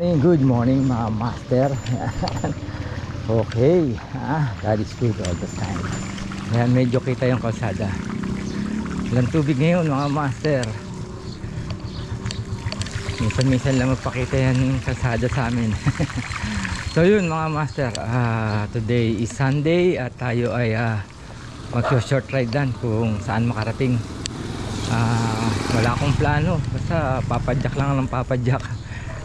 Good morning mga master. okay. Ah, that is good all the time. Ayan, medyo kita yung kalsada. Walang tubig ngayon mga master. Minsan-minsan lang magpakita yan kalsada sa amin. so yun mga master. ah, today is Sunday at tayo ay uh, mag-short ride dan kung saan makarating. Ah, wala akong plano. Basta papadyak lang ng papadyak.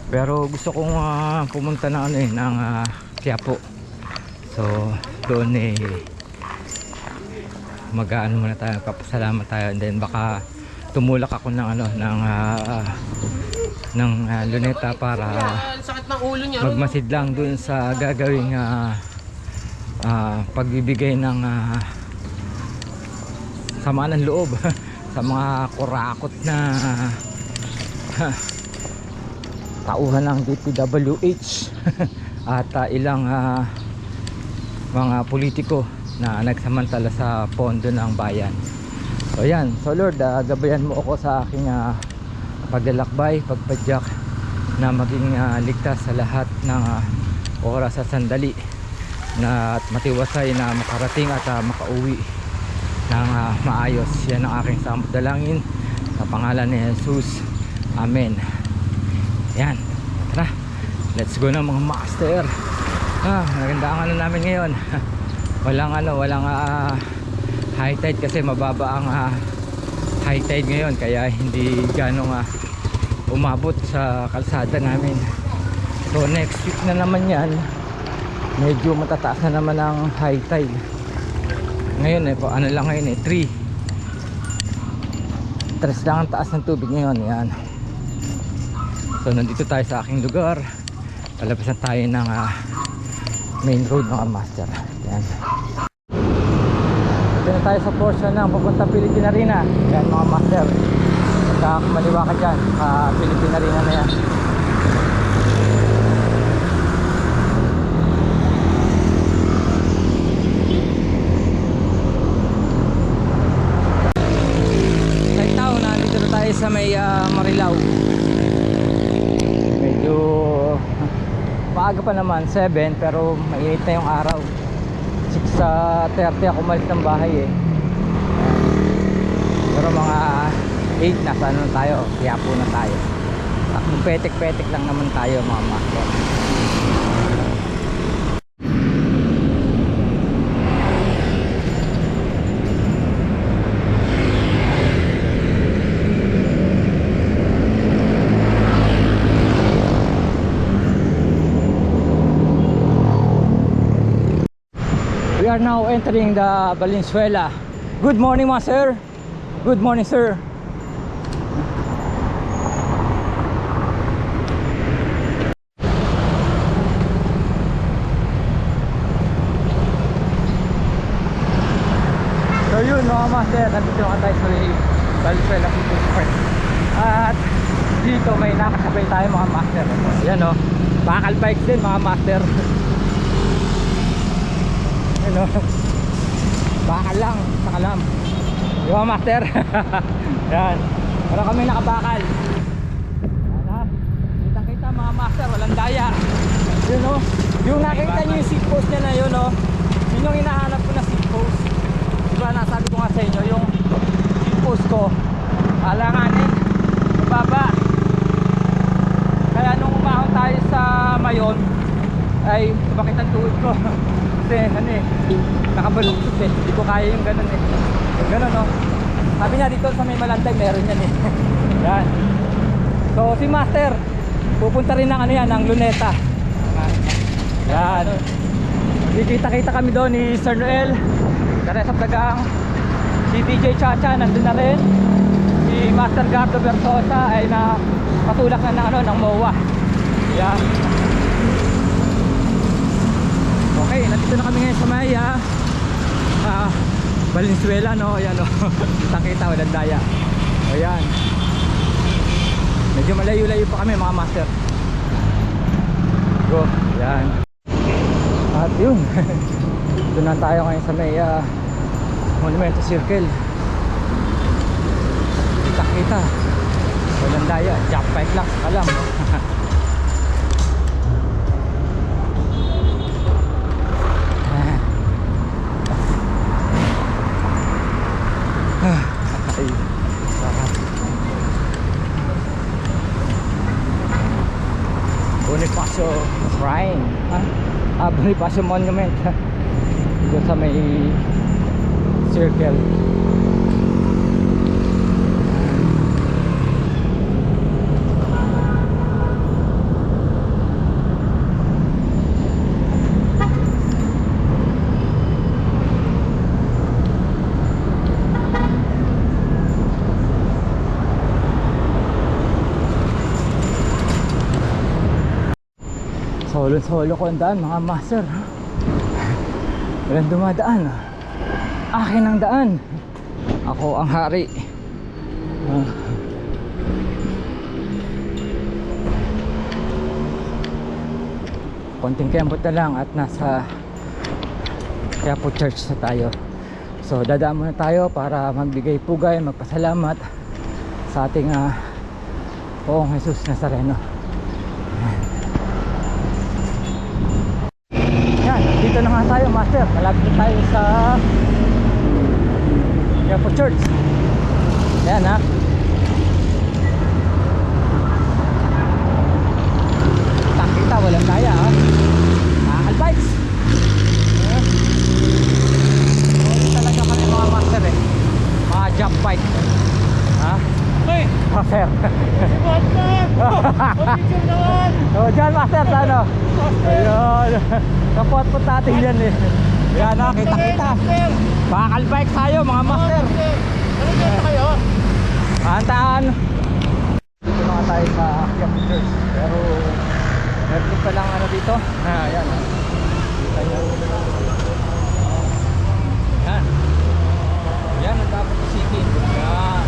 Pero gusto kong ah, pumunta na ano eh, ng ah, Quiapo. So, doon eh mag-ano muna tayo, papasalamat tayo and then baka tumulak ako ng ano ng ah, ng ah, luneta para Ang sakit ng ulo niya. magmasid lang doon sa gagawing ah, ah, pagbibigay ng ah, sama ng loob sa mga kurakot na tauhan ng DPWH at ah, ilang ah, mga politiko na nagsamantala sa pondo ng bayan. So yan, so Lord, ah, gabayan mo ako sa aking ah, paglalakbay, pagpadyak na maging ah, ligtas sa lahat ng ah, oras at sandali na at matiwasay na makarating at ah, makauwi ng ah, maayos. Yan ang aking dalangin sa pangalan ni Jesus. Amen. Yan. Tara. Let's go na mga master. Ah, naganda ang ano namin ngayon. walang ano, walang ah, high tide kasi mababa ang ah, high tide ngayon kaya hindi ganong ah, umabot sa kalsada namin. So next week na naman yan, medyo matataas na naman ang high tide. Ngayon eh, ano lang ngayon eh, 3. Tres lang ang taas ng tubig ngayon, yan. So nandito tayo sa aking lugar. Palabasan tayo ng ah, main road mga master. Yan. Dito na tayo sa portion ng papunta Pilipinarina. Yan mga master. Pagka kumaliwa ka dyan, sa Pilipinarina na yan. Right now, nandito na tayo sa may ah, Marilao. Medyo maaga pa naman, 7 pero mainit na yung araw. 6 sa 30 ako umalis ng bahay eh. Pero mga 8 nasa ano tayo, Quiapo na tayo. Takbong petek-petek lang naman tayo mga master. Are now entering the Valenzuela. Good morning, mga sir. Good morning, sir. So yun mga master, nandito nga tayo sa Valenzuela People's Park. At dito may nakasabay tayo mga master. Yan o, bakal bikes din mga master. ano? Bakal lang sa kalam di ba master? Yan. Pero kami nakabakal. Yan ha kitang kita mga master walang daya. Yun o yung nakita nyo yung seat post niya na yun o yun yung hinahanap ko na seat post di ba nasabi ko nga sa inyo yung seat post ko alanganin mababa kaya nung umahon tayo sa mayon ay bakit ang tuhod ko kasi ano eh nakabaluktot eh. Hindi ko kaya yung ganun eh. Yung ganun no? Sabi niya dito sa may malanday meron yan eh. Yan. So si master pupunta rin ng ano yan ng luneta. Yan. Kikita kita kami doon ni Sir Noel. Teresa Dagang si DJ Chacha nandun na rin. Si Master Gardo Bersosa ay na patulak na ng ano ng MOA. Yan Okay, nandito na kami ngayon sa may ah, ah, Valenzuela no, ayan oh. Kita-kita walang daya. Ayan. Medyo malayo-layo pa kami mga master. Go, ayan. At yun. Doon na tayo ngayon sa may ah, Monumento Circle. Kita-kita. Walang daya, jump bike lang sa Bonifacio Shrine ha? ah, Bonifacio Monument doon sa may circle. Solo solo ko ang daan mga master. Walang dumadaan. Akin ang daan. Ako ang hari. Ah. Konting kembot na lang at nasa Quiapo Church na tayo. So dadaan muna tayo para magbigay pugay, magpasalamat sa ating uh, Poong Jesus Nazareno master. Malapit tayo sa Quiapo Church. Yan ha. Takita, walang kaya ha. Mahal bikes. Ayan. Sorry talaga kami mga master eh. Mga jump bike. Ha? Hey! Master. Master! Oh, picture naman! oh, dyan master, sa ano? Ayun. Kapot-pot natin yan eh. Yan ha, kita-kita. Master! Bakal bike tayo mga master. Ano dyan kayo? Kantaan. Dito na nga tayo sa Quiapo Church. Pero meron pa lang ano dito. Ah, yan. Kita nyo. Yan. Yan ang dapat isipin. Yan.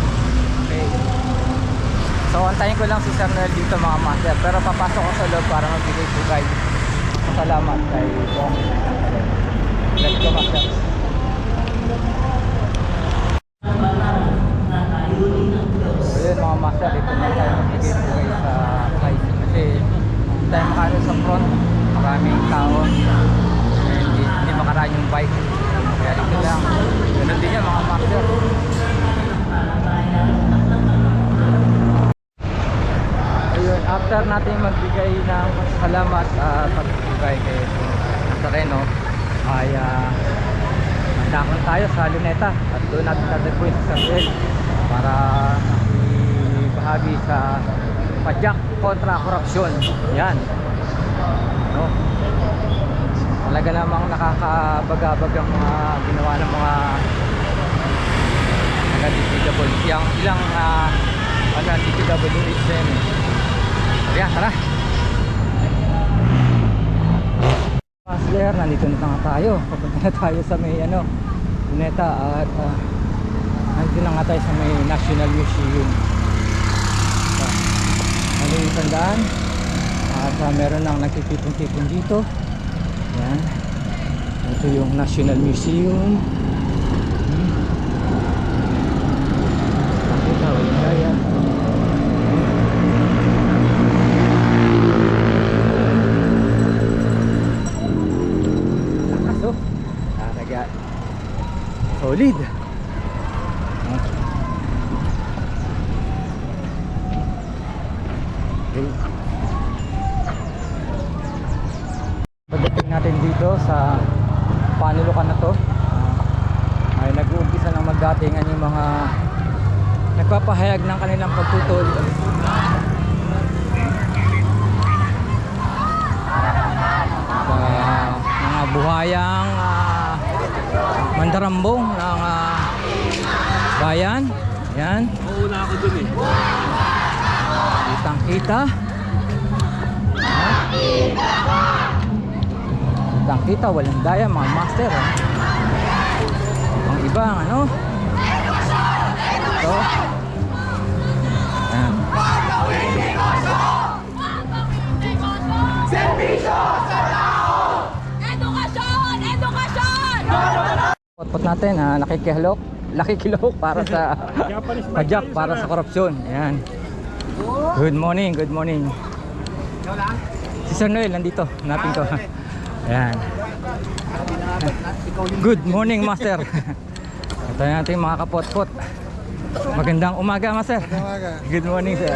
Okay. So antayin ko lang si Sir Noel dito mga master. Pero papasok ko sa loob para magbigay bugay. Salamat kay Bong. Let's go master. So yun mga master, dito na tayo magbigay bugay sa site kasi tayo makano sa front, maraming tao. Hindi, hindi makaraan yung bike. Kaya dito lang, ganun din yan mga master. Ayun, after natin magbigay ng salamat at pagbigay kay Nazareno ay uh, tayo sa Luneta at doon natin tatagpuin sa Samuel para ibahagi sa pajak kontra korupsyon. Yan. No? Talaga namang nakakabagabag ang mga ginawa ng mga taga DPW. Yang ilang uh, ano, DPWH na yun. eh. Ayan, tara. Masler, nandito na nga tayo. Papunta na tayo sa may ano, Luneta at uh, nandito na nga tayo sa may National Museum. Ano yung tandaan? At uh, meron lang nagtitipon-tipon dito. Yan. Ito yung National Museum. Hmm. Nakita, walang kaya. Lakas oh. Talaga. Solid. Ah. Okay. Pagdating natin dito sa panulukan na to ah, ay nag-uumpisa ng magdatingan yung mga nagpapahayag ng kanilang pagtutol sa mga buhayang ah, mandarambong ng ah, bayan yan Mauna ako dun eh. kitang kita kitang kita walang daya mga master ah. ang iba ang ano ito yan Edukasyon! Potpot natin ha, nakikihilok, nakikilok para sa pajak para sa korupsyon. Ayan. Good morning, good morning. Si Sir Noel nandito, hanapin ko. Ayan. Good morning, Master. Ito na natin mga kapotpot. Magandang umaga, Master. Good morning, sir.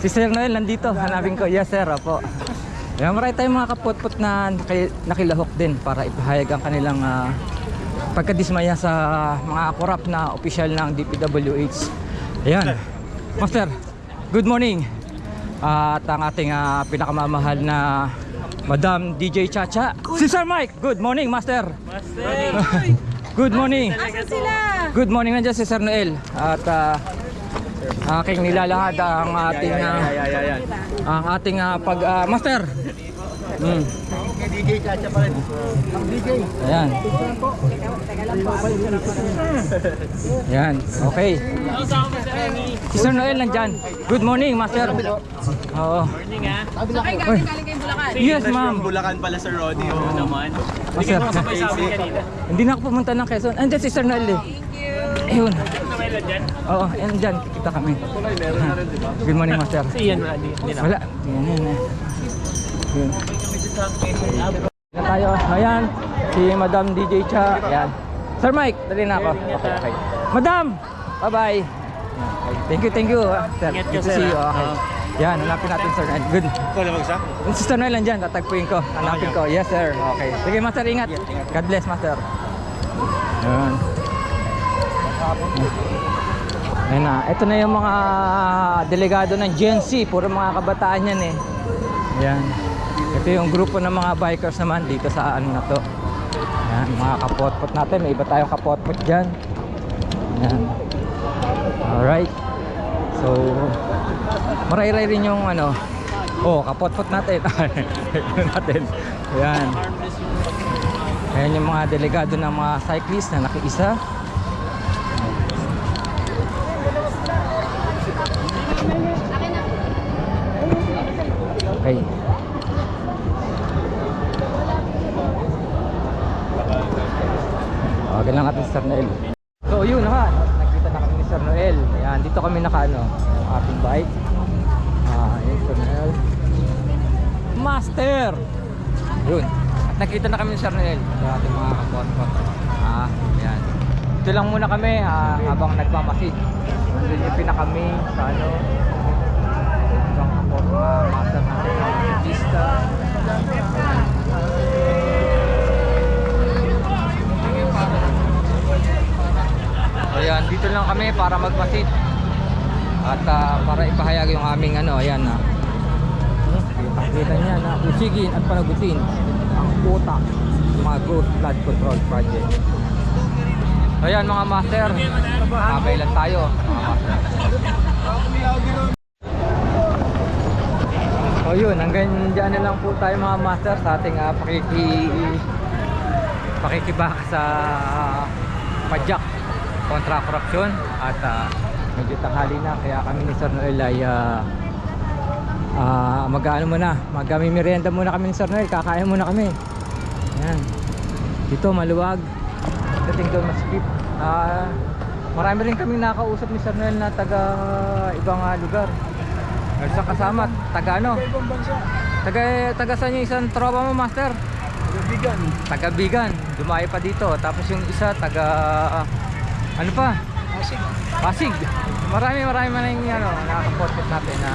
Si Sir Noel nandito, hanapin ko. Yes, sir. Opo. Kaya marami tayong mga kapot-pot na naki, nakilahok din para ipahayag ang kanilang ah, pagkadismaya sa mga korap na opisyal ng DPWH. Ayan. Master, good morning. Ah, at ang ating ah, pinakamamahal na Madam DJ Chacha. Si Sir Mike, good morning, Master. good morning. Asa sila? Good morning nandiyan si Sir Noel. At ah, aking nilalahad ang ating ah, ang ating ah, pag ah, master. Mm. DJ Chacha pa rin. Ang DJ. Ayan. Ayan. Okay. Si Sir Noel nandyan. Good morning, Master. Oo. Sakay galing galing kayong Bulacan. Yes, ma'am. Bulacan pala sa Rodeo. Oo naman. Master. Hindi na ako pumunta ng Quezon. Andiyan si Sir Noel eh. Ayun. Oo, ayan dyan. Kita kami. Good morning, Master. Si Ian Radi. Wala. Yan, yan, yan. Yun. Na tayo. Ayan. Si Madam DJ Cha. Ayan. Sir Mike, dali na ako. Okay, okay. Madam! Bye-bye. Thank you, thank you. ah, Sir. Ingat ka, Good to sir, see you. ah. Okay. Yan, hanapin natin, sir. Good. Ikaw na magsa? Yung sister Noel nandyan, tatagpuin ko. Hanapin ko. Yes, sir. Okay. Sige, Master, ingat. God bless, Master. Yan. Ayun na. Ito na yung mga delegado ng Gen Z. Puro mga kabataan yan eh. Yan. Ito yung grupo ng mga bikers naman dito sa ano na to. Yan, mga kapotpot natin. May iba tayong kapotpot dyan. Yan. Alright. So, marayray rin yung ano. Oh, kapotpot natin. Natin. Yan. Ayan yung mga delegado ng mga cyclist na nakiisa. Okay. Tawagan lang natin si Sir Noel. So yun ha, nakita na kami ni Sir Noel. Ayan, dito kami naka ano, ating bike. Ah, yun Sir Noel. Master! Yun. At nakita na kami ni Sir Noel. Yung ating mga kapot-pot. Ah, ayan. Ito lang muna kami ah, habang nagmamasid. Nandun yung pinakami sa ano. Ibang kapot mga master natin. Mga Ayan, dito lang kami para magmasid. At ah, para ipahayag yung aming ano, ayan na. Kita niya na usigin at panagutin ang ng mga Ghost Flood Control Project. Ayan mga master, kamay lang tayo mga master. Yun, hanggang dyan na lang po tayo mga master sa ating ah, pakiki pakikibaka sa pajak kontra korupsyon at ah, medyo tanghali na. Kaya kami ni Sir Noel ay ah, ah, mag-ano muna. Magmimerienda muna kami ni Sir Noel. Kakain muna kami. Yan dito maluwag. Dating doon maskip ah, marami rin kami nakausap ni Sir Noel na taga ibang ah, lugar. Sa kasama. Taga ano? Taga taga saan yung isang tropa mo master? Bigan. taga Bigan. Dumayo pa dito. Tapos yung isa taga ano pa Asik. Pasig marami marami man yung ano nakaka-podcast natin na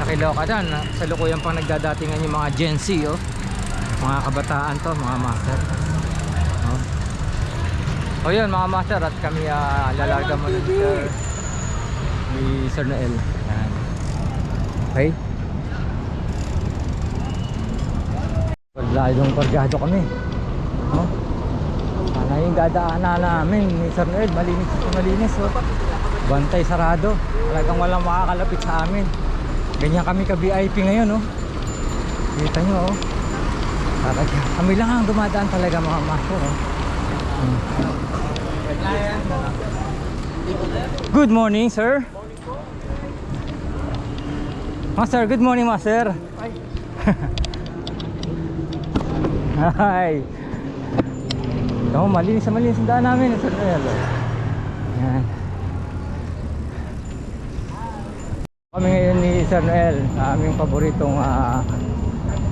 nakiloka dyan na, sa lukuyan pang nagdadatingan yung mga Gen Z oh. mga kabataan to mga master oh. oh yun mga master at kami uh, lalaga mo ni Sir ni Sir Noel yan okay Lalong kargado kami oh. Sana yung dadaanan namin Sir Noel, malinis malinis oh. Bantay sarado. Talagang walang makakalapit sa amin. Ganyan kami ka VIP ngayon oh. Kita nyo oh. Talaga. Kami lang ang dumadaan talaga mga master oh. Hmm. Good morning, sir. Master, good morning, master. Hi. Oo, malinis na malinis ang daan namin. Sir Noel. Yan. Kami ngayon ni Sir Noel sa aming paboritong ah,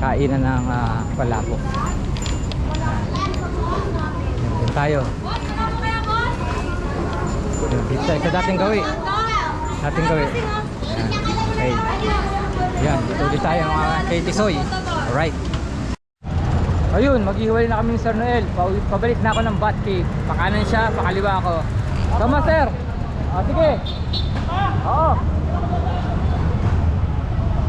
kainan ng uh, palapok. Yan din tayo. Yan, Dito tayo sa dating gawi. Dating gawi. Yan. Okay. Yan, dito ulit tayo mga kay Tisoy. Alright. Ayun, maghihiwalay na kami ni Sir Noel. Pa- Pabalik na ako ng Batcave. Pakanan siya, pakaliwa ako. Tama, Sir. Ah, sige. Oo.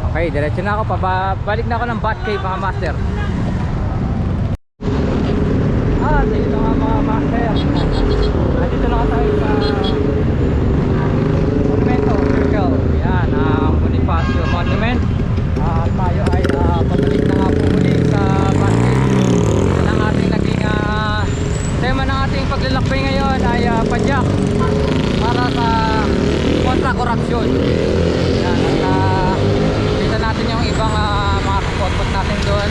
Okay, diretso na ako. Pabalik na ako ng Batcave, mga master. Ah, dito nga mga master. Ah, dito na ako tayo sa Monumento Circle. Yan, ang Bonifacio Monument. Ah, tayo ay ah, pabalik na nga po muli sa Batcave. Yan ang ating naging ah, tema ng ating paglalakbay ngayon ay ah, padyak para sa kontra korupsyon. Yan, at ah, kita natin yung ibang ah, mga kapotpot natin doon.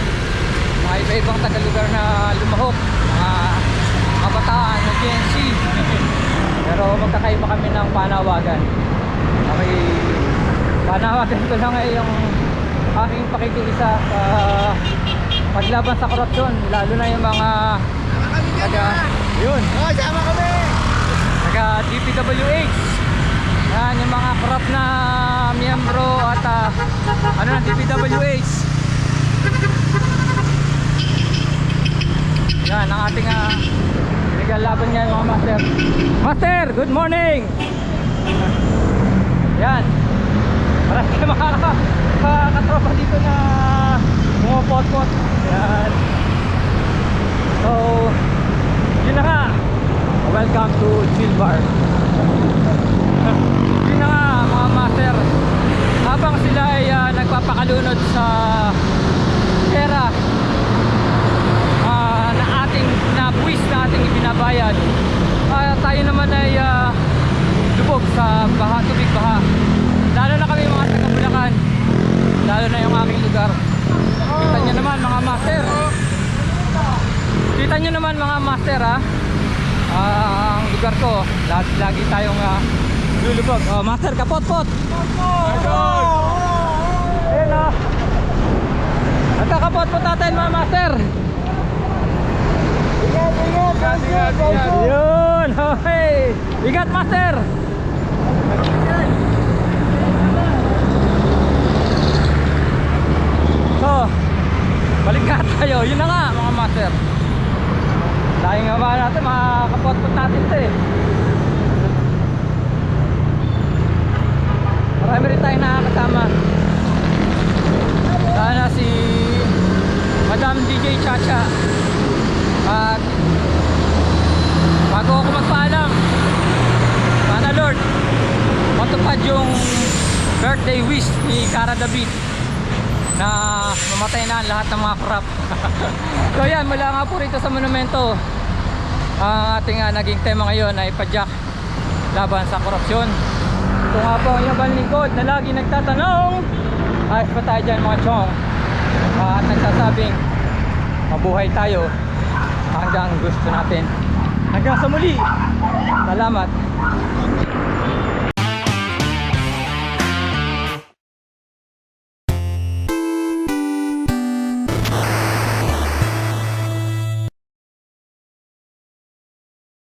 Mga iba-ibang tagalugar na lumahok. Mga kabataan na Gen Z. Pero magkakaiba kami ng panawagan. Okay, panawagan ko lang ay yung aking pakikiisa sa paglaban sa korupsyon. Lalo na yung mga taga... Yun! Oh, sama kami! taga DPWH yan yung mga corrupt na miyembro at ah, ano ng DPWH yan ang ating uh, laban ngayon mga master master good morning yan marami kayo mga ka- katropa dito na pumapot-pot yan. So yun na nga. Welcome to Chill Bar. Yun na nga mga master. Habang sila ay ah, nagpapakalunod sa pera ah, na ating na buwis na ating ibinabayad ah, tayo naman ay ah, lubog sa baha, tubig baha lalo na kami mga taga Bulacan. Lalo na yung aking lugar. Kita nyo naman mga master. Kita nyo naman mga master ha? Ah, ang lugar ko. Lagi, lagi tayong ah, lulubog. Oh, master kapot pot. Ayun oh nagkakapot pot natin mga master. Ingat, ingat, ingat, ingat! yun ingat master so balik nga tayo yun na nga mga master dahil nga ba natin makakapot-pot natin ito eh marami rin tayong nakakasama sana si Madam DJ Chacha at bago ako magpaalam sana Lord matupad yung birthday wish ni Cara David na mamatay na ang lahat ng mga crap so yan mula nga po rito sa monumento ang ating ah, naging tema ngayon ay padyak laban sa korupsyon. Ito nga po ang inyong lingkod na lagi nagtatanong ayos pa tayo dyan mga chong? Ah, at nagsasabing mabuhay tayo hanggang gusto natin. Hanggang sa muli. Salamat